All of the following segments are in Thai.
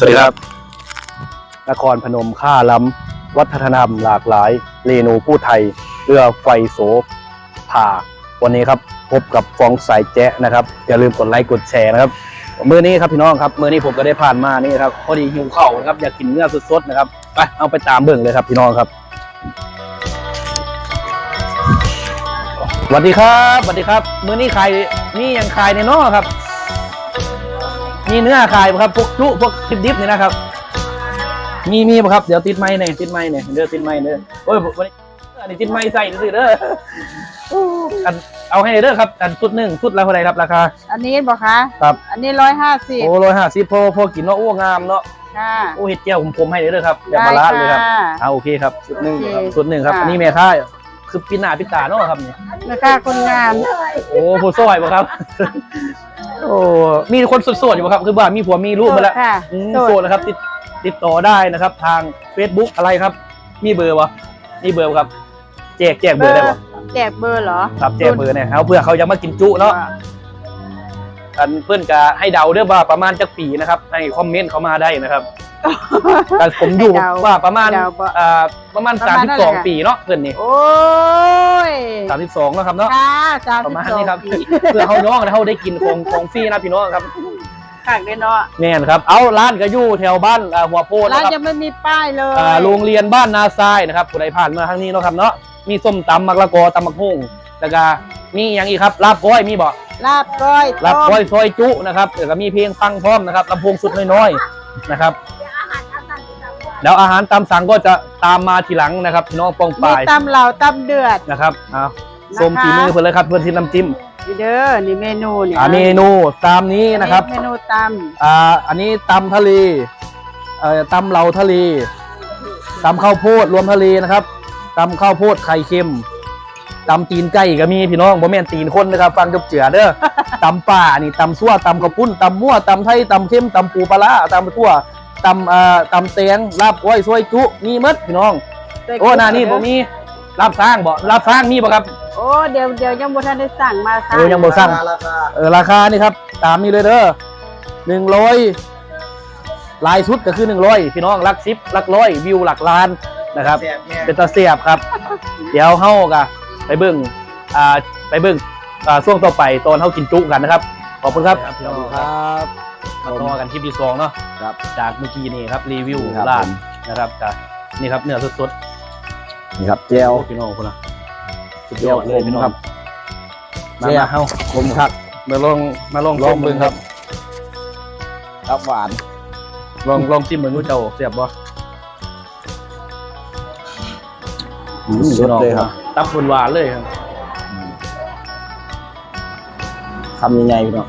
สวัสดีครับ นครพนมค่าล้ำวัฒนธรรมหลากหลาย เรนูผู้ไทยเรือไฟโสผ่า วันนี้ครับพบกับฟองสายแจ๊ะนะครับ อย่าลืมกดไลค์กดแชร์นะครับมือนี้ครับพี่น้องครับมือนี้ผมก็ได้ผ่านมานี่ครับพอดีหิวข้าวนะครับอยากกินเนื้อสดๆนะครับไปเอาไปตามเบิ่งเลยครับพี่น้องครับสวัสดีครับสวัสดีครับ มือนี้ขายนี่ยังขายในนอครับ มีเนื้อขายบ่ครับพวกจุพวกดิบๆนี่นะครับ มีมีบ่ครับเดี๋ยวติดไม้เนี่ยติดไม้เนี่ยเด้อติดไม้เด้อโอ้ยวันนี้อันนี้ติดไม้ใส่ซื่อๆเด้ออู้อันเอาให้เด้อครับอันสุดหนึ่งสุดละเท่าไหร่ครับราคา อันนี้บอกคะครับ อันนี้ร้อยห้าสิบโอ้ร้อยห้าสิบพอพอกินเนาะโอ้งามเนาะค่ะโอ้เห็ดเจียวผมผมให้เลยเด้อครับแบบมาลาดเลยครับเอาโอเคครับสุดหนึ่งโอเคครับสุดหนึ่งครับค่ะอันนี้แม่ค้าคือปินหน้าปิดตาเนาะครับนี่นะคะคนงามโอ้ผู้ซอยบ่ครับ โอ้มีคนโสดๆอยู่บ่ครับ คือว่ามีผัวมีลูกมาแล้วค่ะอืมโสโสดดนะครับ ติดติดต่อได้นะครับ ทาง Facebook อะไรครับ มีเบอร์วะมีเบอร์บ่ครับ แจกแจกเบอร์ได้ปะแจกเบอร์เหรอครับแจกเบอร์เนี่ยเอาเพื่อเขาจะมากินจุเนาะ อันเพื่อนก็ให้เดาเด้อว่าประมาณจักปีนะครับ ให้คอมเมนต์เขามาได้นะครับ แต่ผมอยู่ให้เดาว่าประมาณเดาบ่อ่าประมาณ ประมาณเท่าไหร่คะ32 ปีเนาะเพื่อนนี่โอ้ย32แล้วครับเนาะค่ะสามประสิบมาณสองนี้ครับปีเพื่อเขาน้องนะเขาได้กินของของฟรีนะพี่น้องครับข้างเลยเนาะแน่นครับเอาร้านก็อยู่แถวบ้านอ่าหัวโพนร้านนะครับยังไม่มีป้ายเลยอ่าโรงเรียนบ้านนาทรายนะครับผู้ใดผ่านมาทางนี้เนาะครับเนาะมีส้มตำมักละกอตำมักหุ่งแล้วก็มีอย่างอีกครับลาบก้อยมีบ่ ลาบก้อยลาบก้อยต้มซอยจุนะครับแล้วก็มีเพลงฟังพร้อมนะครับลำโพงสุดน้อยๆนะครับ แล้วอาหารตามสั่งก็จะตามมาทีหลังนะครับพี่น้องปองมีปายตำเหล่าตำเดือด นะครับเอานะคะ ส้มฝีมือเพื่อนเลยครับเพื่อนที่น้ำจิ้มนี่เด้อนี่เมนูเนี่ยอ่าเมนูตามนี้นะครับเมนูตอ่าอันนี้ตำทะเลเอ่อตำเหลาทะเลตำข้าวโพดรวมทะเลนะครับตำข้าวโพดไข่เค็มตำตีนไก่ก็มีพี่น้องบ่แม่นตีนคนนะครับ ฟังจบเจือเด้อ ตำป่านี่ตำซั่วตำกระปุ้นตำมั่วตำไทยตำเค็มตำปูปลาร้าตำทั่ว ตำอ่าตำเตียงลาบก้อยซอยจุ มีหมดพี่น้องำโอ้หน้านี่บ่มีลาบสร้างบ่ลาบสร้างมีบ่ครับ โอ้เดี๋ยวเดี๋ยวยังบ่ทันได้สั่งมาสั่เออยังบ่สั่งเออราคานี่ครับ ตามนี้เลยเด้อหนึ่งร้อยลายชุดก็คือหนึ่งร้อยพี่น้องหลักสิบหลักร้อยวิวหลักล้านนะครับเป็นตาเสียบครับ เดี๋ยวเฮากะไปเบิ่งอ่าไปเบิ่งอ่าช่วงต่อไปตอนเฮากินจุกันนะครับ ขอบคุณครับพี่น้องครับมา ต่อกันคลิปที่สองเนาะครับ จากเมื่อกี้นี่ครับรีวิวครับร้านผมนะครับกับนี่ครับเนื้อสดนี่ครับเจๆลโอ้พี่น้องคนละสุดยอดเลยเจียวขมพี่น้องครับมาเจียวมาเฮาคมครับมาลองมาลองลองชิมเบิ่งครับครับหวานลองลองชิมเหมือนกูเจ้าเสียบบ่สดเลยครับตับหวานๆเลยครับคำใหญ่ๆพี่น้อง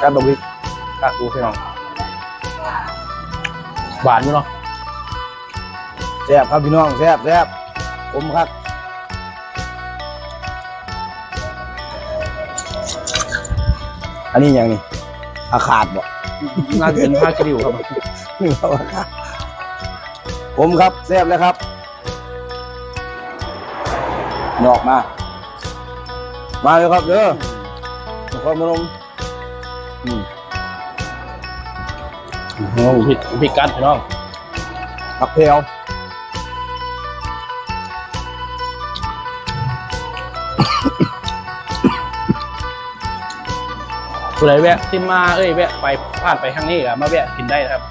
การบะวิกกัดดูพี่น้องหวานอยู่เนาะแซ่บครับพี่น้องแซ่บแซ่บคมครับอันนี้อย่างนี้อาขาดบ่น่าจะเป็นผ้ากริ้วครับนี่ครับอาขาดผมครับแซ่บเลยครับนอกมา มาเลยครับเด้อ นครพนมอืมโอ้พริกพริกกัดพี่น้องผักเพลวผู้ใดแวะที่มาเอ้ยแวะไปผ่านไปทางนี้อะมาแวะกินได้นะครับ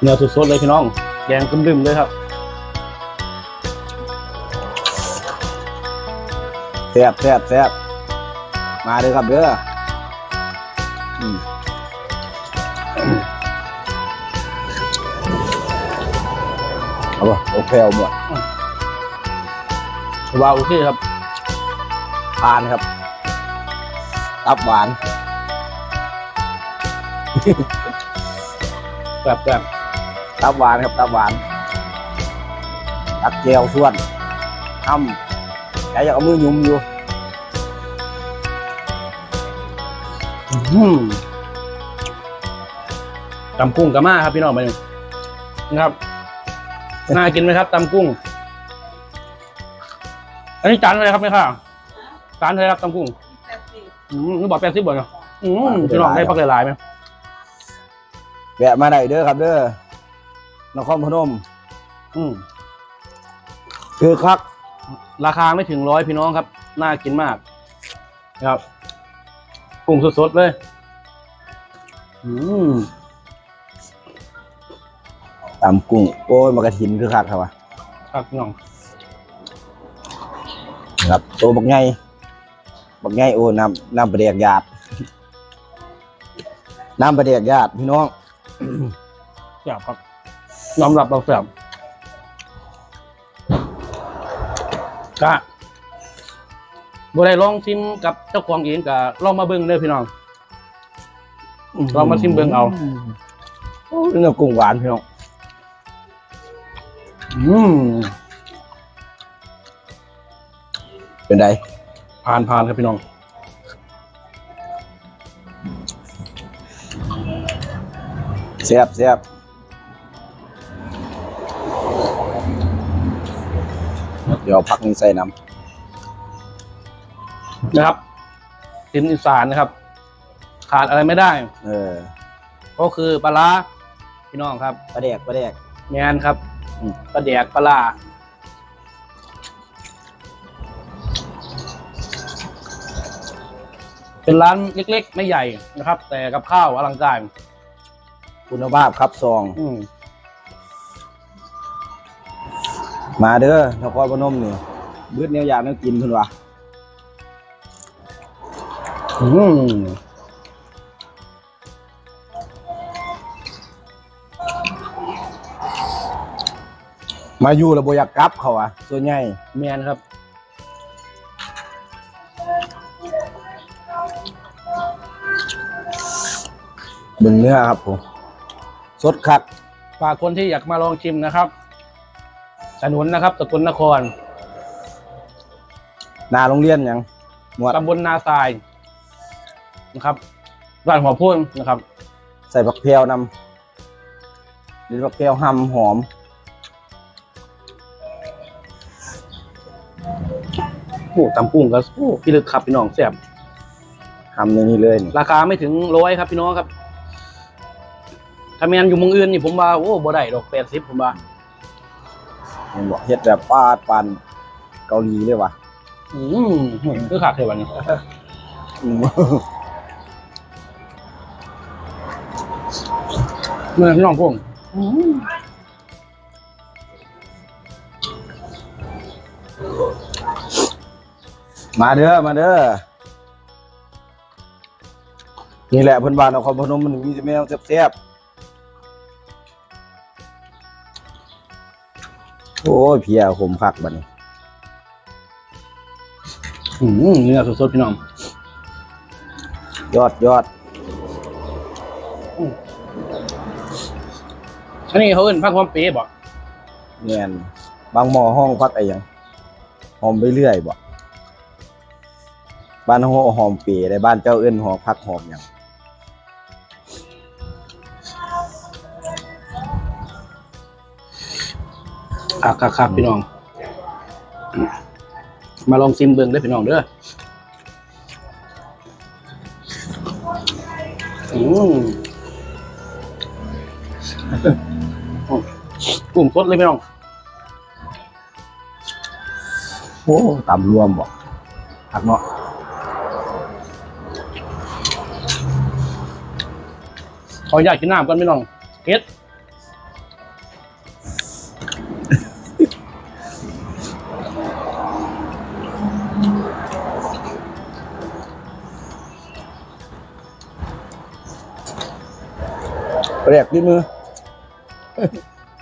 เนื้อสดๆเลยพี่น้องแดงกึ่มๆเลยครับแซ่บแซ่บแซ่บมาเลยครับเด้ออืมเอาป่ะโอเคเอาหมดว้าวโอเคครับทานครับตับหวานแบบแบบ ตับหวานครับตับหวานตักเจลส่วนทำแกอยากเอามือหยุ่มอยู่ตำกุ้งกะมาครับพี่น้องมาหนึ่งนะครับน่ากินไหมครับตำกุ้ง อันนี้จานอะไรครับแม่ค่ะจานอะไรครับตำกุ้งอืมนึกบอกแปดสิบบาทเนาะอืมพี่น้องได้พักหลายๆไหมแวะมาได้เด้อครับเด้อ นครพนม อืมคือคัก ราคาไม่ถึงร้อยพี่น้องครับ น่ากินมากนะครับกุ้งสดๆเลย อืมตำกุ้ง โอ้ยมากระถินคือคักครับวะครับพี่น้องครับตัวบักไงบักไงโอ้น้ำน้ำประเดียกหยาดน้ำประเดียกหยาดพี่น้องแซ่บครับ ยอมรับเราแซ่บกะบ่ได้ลองชิมกับเจ้าของเองกะลองมาเบิ่งเด้อพี่น้องลองมาชิมเบิ่งเอาโอ้ยเนื้อกุ้งหวานพี่น้องอืมเป็นไงผ่านผ่านครับพี่น้องแซ่บแซ่บ ดี๋ยวพักนี้ใส่น้นะครับสินอีสานนะครับ ขาดอะไรไม่ได้ำเออก็คือปลาร้าพี่น้องครับ ประเดียกประเดียกแมนครับอืม ปลาแดกปลาร้าเป็นร้านเล็ก ๆ ไม่ใหญ่นะครับ แต่กับข้าวอลังการ คุณภาพครับซอง อืม มาเด้อนครพนมนี่บืดแนวอยากแนวกินเพิ่นว่าอืมมาอยู่แล้วบ่อยากกลับเขาอะส่วนใหญ่แมนครับเบิ่งเนื้อครับผมสดคักฝากคนที่อยากมาลองชิมนะครับ ถนนนะครับสกลนครหนาโรงเรียนหยังหมวดตำบลนาทรายนะครับร้านหัวพุ่นนะครับ ใส่ผักเพรวนำหรือผักเพรวหำหอม โอ้ตำกุ้งก็โอ้พี่ลึกครับพี่น้องแซ่บหำในนี้เลยนี่ราคาไม่ถึงร้อยครับพี่น้องครับถ้าแมนอยู่เมืองอื่นนี่ผมว่าโอ้บ่ได้ดอกแปดสิบผมว่า เห็นบอกเฮ็ดแบบปาดปานเกาหลีเลยว่ะอืมคือขาดเลยวันนี้อืมเมื่อพี่น้องพุ่งมาเด้อมาเด้อนี่แหละเพิ่นว่านครพนมมันมีแต่แมวแซ่บๆ โอ้ยเพียขมคักบัดนี้อืมเนื้อสดๆพี่น้อง ยอดยอดอันนี้เขาเอิ้นพักความเป๊ะบ่แม่นบางหมอห้องพักอะไรหยังหอมไปเรื่อยบ่บ้านห้องหอมเปรได้บ้านเจ้าเอิ้นหอพักหอมหยัง ครับครับครับพี่น้อง มาลองชิมเบิ่งได้อพี่น้องเด้ออืมกุ้งสดเลยพี่น้อง โอ้ตำรวมบ่พักเนาะขออยากกินน้ำก่อนพี่น้องเฮ็ด เรียกที่มือ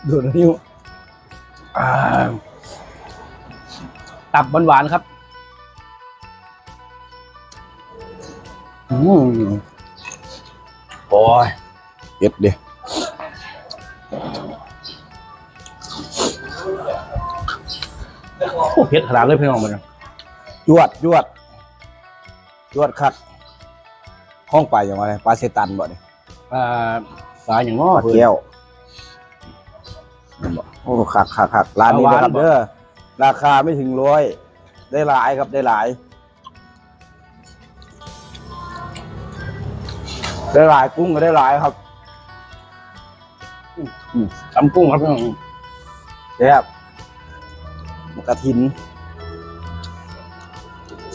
ดูดนิ้วอ่าตับหวานๆครับอืมโอ้ยเอ็ดเด้โอ้เผ็ดขนาดเลยพี่น้องมันจวดจวดจวดคักห้องไปอย่างไรปลาเซตันบ่เนี่ยอ่า ปลาอย่างง้อปลาแก้วโอ้คักคักคักร้านนี้ปลาหวานนะครับบ่เด้อราคาไม่ถึงร้อยได้หลายครับได้หลาย ได้หลายกุ้งก็ได้หลายครับตำกุ้งครับพี่น้องแซ่บมะกระทิน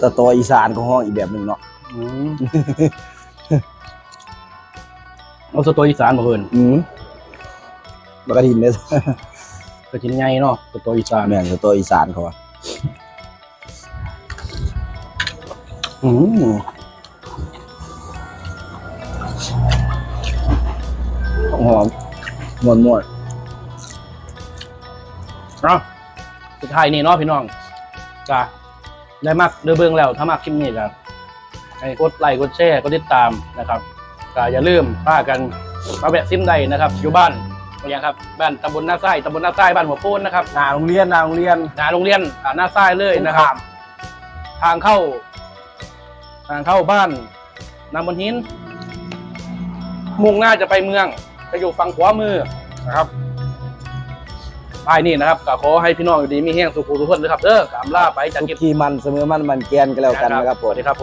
สตออีสานของห้องอีกแบบหนึ่งเนาะ อืมเอาสตัวอีสานมาเพิ่นอืมมะกระทินเนี่ยก็ชิ้นใหญ่เนาะสตัวอีสานแม่นสตออีสานเขาอะอืมหอมมวนมวนเนาะสุดท้ายนี่เนาะพี่น้องจ้ะได้มักเดือเบิ่งแล้ว ถ้ามักคลิปนี้ก็ให้กดไลค์กดแชร์กดติดตามนะครับ ก็อย่าลืมป้ากันมาแวะซิมได้นะครับ อยู่บ้านอย่างครับบ้านตำบลหน้าไส้ตำบลหน้าไส้บ้านหัวโพนนะครับหนาโรงเรียนหนาโรงเรียนหน้าโรงเรียนอ่าหน้าไส้เลยนะครับ ทางเข้า ทางเข้าบ้านนำบนหิน มุ่งหน้าจะไปเมืองจะอยู่ฝั่งขวามือนะครับไปนี่นะครับก็ขอให้พี่น้องอยู่ดีมีแห้งสุขุทุกคนเลยครับเด้อกำลาไปจากทุกเก็บที่มันเสมอมันมันแกนกันแล้วกันนะครับผสมวัสดีครับ